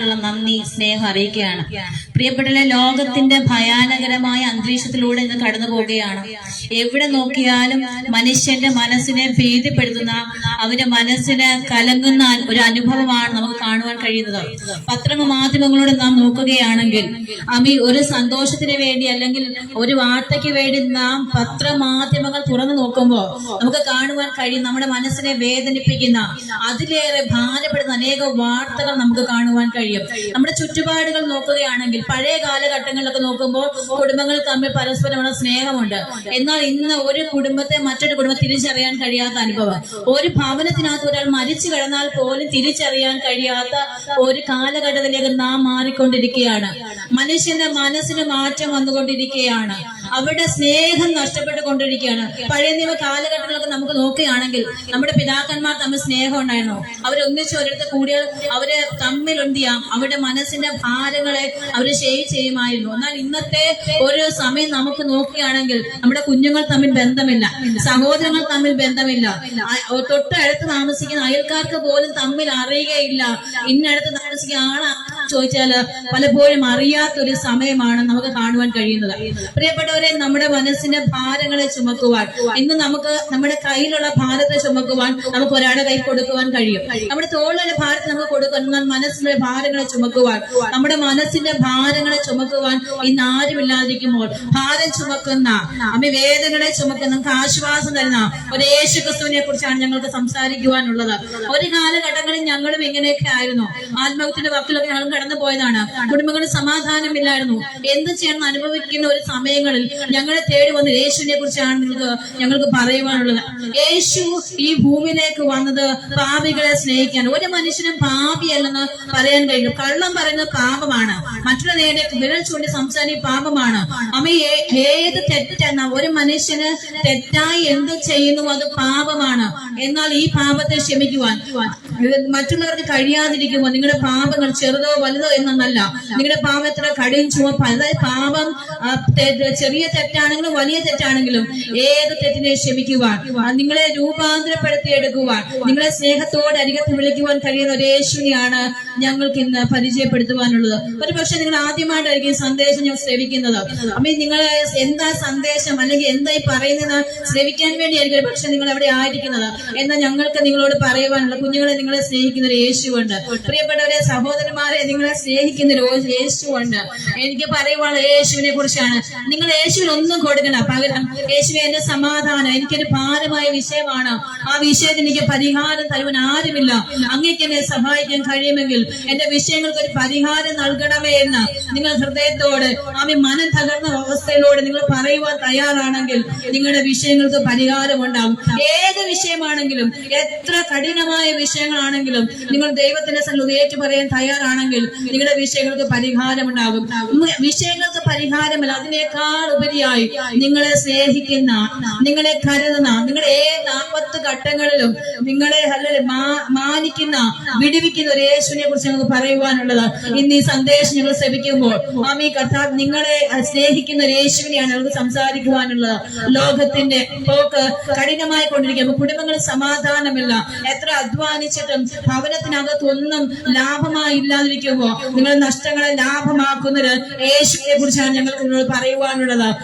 നന്ദി സ്നേഹം അറിയിക്കുകയാണ്. പ്രിയപ്പെട്ട ലോകത്തിന്റെ ഭയാനകരമായ അന്തരീക്ഷത്തിലൂടെ ഇന്ന് കടന്നു പോവുകയാണ്. എവിടെ നോക്കിയാലും മനുഷ്യന്റെ മനസ്സിനെ ഭീതിപ്പെടുത്തുന്ന അവന്റെ മനസ്സിന് കലങ്ങുന്ന ഒരു അനുഭവമാണ് നമുക്ക് കാണുവാൻ കഴിയുന്നത്. പത്ര മാധ്യമങ്ങളോട് നാം നോക്കുകയാണെങ്കിൽ അമി ഒരു സന്തോഷത്തിന് വേണ്ടി അല്ലെങ്കിൽ ഒരു വാർത്തയ്ക്ക് വേണ്ടി നാം പത്രമാധ്യമങ്ങൾ തുറന്നു നോക്കുമ്പോൾ നമുക്ക് കാണുവാൻ കഴിയും നമ്മുടെ മനസ്സിനെ വേദനിപ്പിക്കുന്ന അതിലേറെ ഭാരപ്പെടുന്ന അനേക വാർത്തകൾ നമുക്ക് കാണുവാൻ കഴിയും. നമ്മുടെ ചുറ്റുപാടുകൾ നോക്കുകയാണെങ്കിൽ പഴയ കാലഘട്ടങ്ങളിലൊക്കെ നോക്കുമ്പോൾ കുടുംബങ്ങൾ തമ്മിൽ പരസ്പരമുള്ള സ്നേഹമുണ്ട്. എന്നാൽ ഇന്ന് ഒരു കുടുംബത്തെ മറ്റൊരു കുടുംബം തിരിച്ചറിയാൻ കഴിയാത്ത അനുഭവം. ഒരു ഭവനത്തിനകത്ത് ഒരാൾ മരിച്ചു കിടന്നാൽ പോലും തിരിച്ചറിയാൻ കഴിയാത്ത ഒരു കാലഘട്ടത്തിലേക്ക് നാം മാറിക്കൊണ്ടിരിക്കുകയാണ്. മനുഷ്യന്റെ മനസ്സിന് മാറ്റം വന്നുകൊണ്ടിരിക്കുകയാണ്. അവരുടെ സ്നേഹം നഷ്ടപ്പെട്ടുകൊണ്ടിരിക്കുകയാണ്. പഴയ നിയമ കാലഘട്ടങ്ങളൊക്കെ നമുക്ക് നോക്കുകയാണെങ്കിൽ നമ്മുടെ പിതാക്കന്മാർ തമ്മിൽ സ്നേഹം ഉണ്ടായിരുന്നു. അവരൊന്നിച്ച് ഒരിടത്ത് കൂടിയാൽ അവർ തമ്മിൽ എന്ത് ചെയ്യാം? അവരുടെ മനസ്സിന്റെ ഭാരങ്ങളെ അവർ ഷെയർ ചെയ്യുമായിരുന്നു. എന്നാൽ ഇന്നത്തെ ഒരു സമയം നമുക്ക് നോക്കുകയാണെങ്കിൽ നമ്മുടെ കുഞ്ഞുങ്ങൾ തമ്മിൽ ബന്ധമില്ല സഹോദരങ്ങൾ തമ്മിൽ ബന്ധമില്ല. തൊട്ടടുത്ത് താമസിക്കുന്ന അയൽക്കാർക്ക് പോലും തമ്മിൽ അറിയുകയില്ല. ഇന്നടുത്ത് താമസിക്കുന്ന ആളാ ചോദിച്ചാൽ പലപ്പോഴും അറിയാത്തൊരു സമയമാണ് നമുക്ക് കാണുവാൻ കഴിയുന്നത്. പ്രിയപ്പെട്ടവരെ നമ്മുടെ മനസ്സിന്റെ ഭാരങ്ങളെ ചുമക്കുവാൻ ഇന്ന് നമുക്ക് നമ്മുടെ കയ്യിലുള്ള ഭാരത്തെ ചുമക്കുവാൻ നമുക്ക് ഒരാളെ കൈ കൊടുക്കുവാൻ കഴിയും. നമ്മുടെ തോളിലെ ഭാരത്തെ നമുക്ക് കൊടുക്കുവാൻ എന്നാൽ മനസ്സിലെ ഭാരങ്ങളെ ചുമക്കുവാൻ നമ്മുടെ മനസ്സിന്റെ ഭാരങ്ങളെ ചുമക്കുവാൻ ഇന്ന് ആരുമില്ലാതിരിക്കുമ്പോൾ ഭാരം ചുമക്കുന്ന അമ്മ വേദനകളെ ചുമക്കുന്ന നമുക്ക് ആശ്വാസം തരുന്ന ഒരു യേശു ക്രിസ്തുവിനെ കുറിച്ചാണ് ഞങ്ങൾക്ക് സംസാരിക്കുവാനുള്ളത്. ഒരു കാലഘട്ടങ്ങളിൽ ഞങ്ങളും ഇങ്ങനെയൊക്കെ ആയിരുന്നു. ആത്മഹത്യയുടെ വക്കിലൊക്കെ ഞങ്ങൾ കടന്നു പോയതാണ് കുടുംബങ്ങളിൽ സമാധാനമില്ലായിരുന്നു. എന്ത് ചെയ്യണം അനുഭവിക്കുന്ന ഒരു സമയങ്ങളിൽ ഞങ്ങളെ തേടി വന്ന യേശുവിനെ കുറിച്ചാണ് നിങ്ങൾക്ക് ഞങ്ങൾക്ക് പറയുവാനുള്ളത്. യേശു ഈ ഭൂമിയിലേക്ക് വന്നത് പാപികളെ സ്നേഹിക്കാൻ ഒരു മനുഷ്യനും പാപിയല്ലെന്ന് പറയാൻ കഴിയും കള്ളം പറയുന്നത് പാപമാണ്. മറ്റുള്ള നേരെ വിരൽ ചൂണ്ടി സംസാരിക്കുന്ന പാപമാണ്. അമ്മ ഏത് തെറ്റെന്ന ഒരു മനുഷ്യന് തെറ്റായി എന്ത് ചെയ്യുന്നു അത് പാപമാണ്. എന്നാൽ ഈ പാപത്തെ ക്ഷമിക്കുവാൻ. മറ്റുള്ളവർക്ക് കഴിയാതിരിക്കുമ്പോൾ നിങ്ങളുടെ പാപങ്ങൾ ചെറുതോ വലുതോ എന്നല്ല നിങ്ങളുടെ പാപം എത്ര കടിയും ചുവപ്പാണ് അതായത് പാപം ചെറിയ തെറ്റാണെങ്കിലും വലിയ തെറ്റാണെങ്കിലും ഏത് തെറ്റിനെ ക്ഷമിക്കുവാൻ നിങ്ങളെ രൂപാന്തരപ്പെടുത്തിയെടുക്കുവാൻ നിങ്ങളെ സ്നേഹത്തോടെ അരികത്ത് വിളിക്കുവാൻ കഴിയുന്ന ഒരു യേശുവിനെയാണ് ഞങ്ങൾക്ക് ഇന്ന് പരിചയപ്പെടുത്തുവാനുള്ളത്. ഒരു പക്ഷെ നിങ്ങൾ ആദ്യമായിട്ടായിരിക്കും സന്ദേശം ഞാൻ ശ്രവിക്കുന്നത്. അപ്പൊ നിങ്ങൾ എന്താ സന്ദേശം അല്ലെങ്കിൽ എന്തായി പറയുന്നത് ശ്രവിക്കാൻ വേണ്ടിയായിരിക്കും പക്ഷെ നിങ്ങൾ അവിടെ ആയിരിക്കുന്നത്. എന്നാൽ ഞങ്ങൾക്ക് നിങ്ങളോട് പറയുവാനുള്ള കുഞ്ഞുങ്ങളെ നിങ്ങളെ സ്നേഹിക്കുന്ന ഒരു യേശുവുണ്ട്. പ്രിയപ്പെട്ടവരെ സഹോദരന്മാരെ നിങ്ങളെ സ്നേഹിക്കുന്ന ഒരു യേശുവുണ്ട്. എനിക്ക് പറയുവാനുള്ള യേശുവിനെ കുറിച്ചാണ്. നിങ്ങൾ യേശുവിന് ഒന്നും കൊടുക്കണം പകരം യേശുവെ എന്റെ സമാധാനം എനിക്കൊരു ഭാരമായ വിഷയമാണ്. ആ വിഷയത്തിന് എനിക്ക് പരിഹാരം തരുവാൻ ആരുമില്ല. അങ്ങേക്ക് എന്നെ സഹായിക്കാൻ കഴിയുമെങ്കിൽ എന്റെ വിഷയങ്ങൾക്ക് ഒരു പരിഹാരം നൽകണമേ എന്ന് നിങ്ങൾ ഹൃദയത്തോട് ആമി മനം തകർന്ന അവസ്ഥയിലൂടെ നിങ്ങൾ പറയുവാൻ തയ്യാറാണെങ്കിൽ നിങ്ങളുടെ വിഷയങ്ങൾക്ക് പരിഹാരം ഉണ്ടാകും. ഏത് വിഷയമാണെങ്കിലും എത്ര കഠിനമായ വിഷയങ്ങളാണെങ്കിലും നിങ്ങൾ ദൈവത്തിന്റെ സന്നിധി പറയാൻ തയ്യാറാണെങ്കിൽ നിങ്ങളുടെ വിഷയങ്ങൾക്ക് പരിഹാരം ഉണ്ടാകും. വിഷയങ്ങൾക്ക് പരിഹാരമല്ല അതിനേക്കാൾ ഉപരിയായി നിങ്ങളെ സ്നേഹിക്കുന്ന നിങ്ങളെ കരുതുന്ന നിങ്ങളുടെ ഏത് നാൽപ്പത്ത് ഘട്ടങ്ങളിലും നിങ്ങളെ മാനിക്കുന്ന വിടുവിക്കുന്ന ഒരു യേശുവിനെ കുറിച്ച് ഞങ്ങൾക്ക് പറയുവാനുള്ളത്. ഇന്ന് ഈ സന്ദേശം ഞങ്ങൾ ശ്രമിക്കുമ്പോൾ മാമി കർത്താവ് നിങ്ങളെ സ്നേഹിക്കുന്ന രേശുവിനെയാണ് ഞങ്ങൾക്ക് സംസാരിക്കുവാനുള്ളത്. ലോകത്തിന്റെ പോക്ക് കഠിനമായി കൊണ്ടിരിക്കുക കുടുംബങ്ങളിൽ സമാധാനമില്ല. എത്ര അധ്വാനിച്ചിട്ടും ഭവനത്തിനകത്ത് ഒന്നും ലാഭമായി ഇല്ലാതിരിക്കുമ്പോൾ നിങ്ങൾ നഷ്ടങ്ങളെ ലാഭമാക്കുന്നത് യേശുവിനെ കുറിച്ചാണ് ഞങ്ങൾക്ക് നിങ്ങളോട് പറയുവാനുള്ളത്.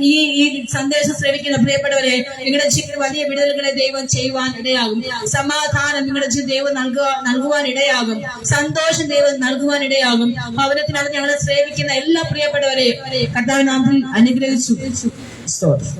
ഈ- ഈ സന്ദേശം ശ്രമിക്കുന്ന പ്രിയപ്പെട്ടവരെ നിങ്ങളുടെ ജീവിതത്തിൽ വലിയ വിടുതലുകളെ ദൈവം ചെയ്യുവാൻ ഇടയാകും. സമാധാനം നിങ്ങളുടെ ദൈവം നൽകുക നൽകുവാൻ ഇടയാകും. സന്തോഷം ദൈവം നൽകുവാൻ ഇടയാകും. ഭവനത്തിനകത്ത് ഞങ്ങളെ സേവിക്കുന്ന എല്ലാ പ്രിയപ്പെട്ടവരെയും കർത്താവിനാഥൻ അനുഗ്രഹിച്ചു.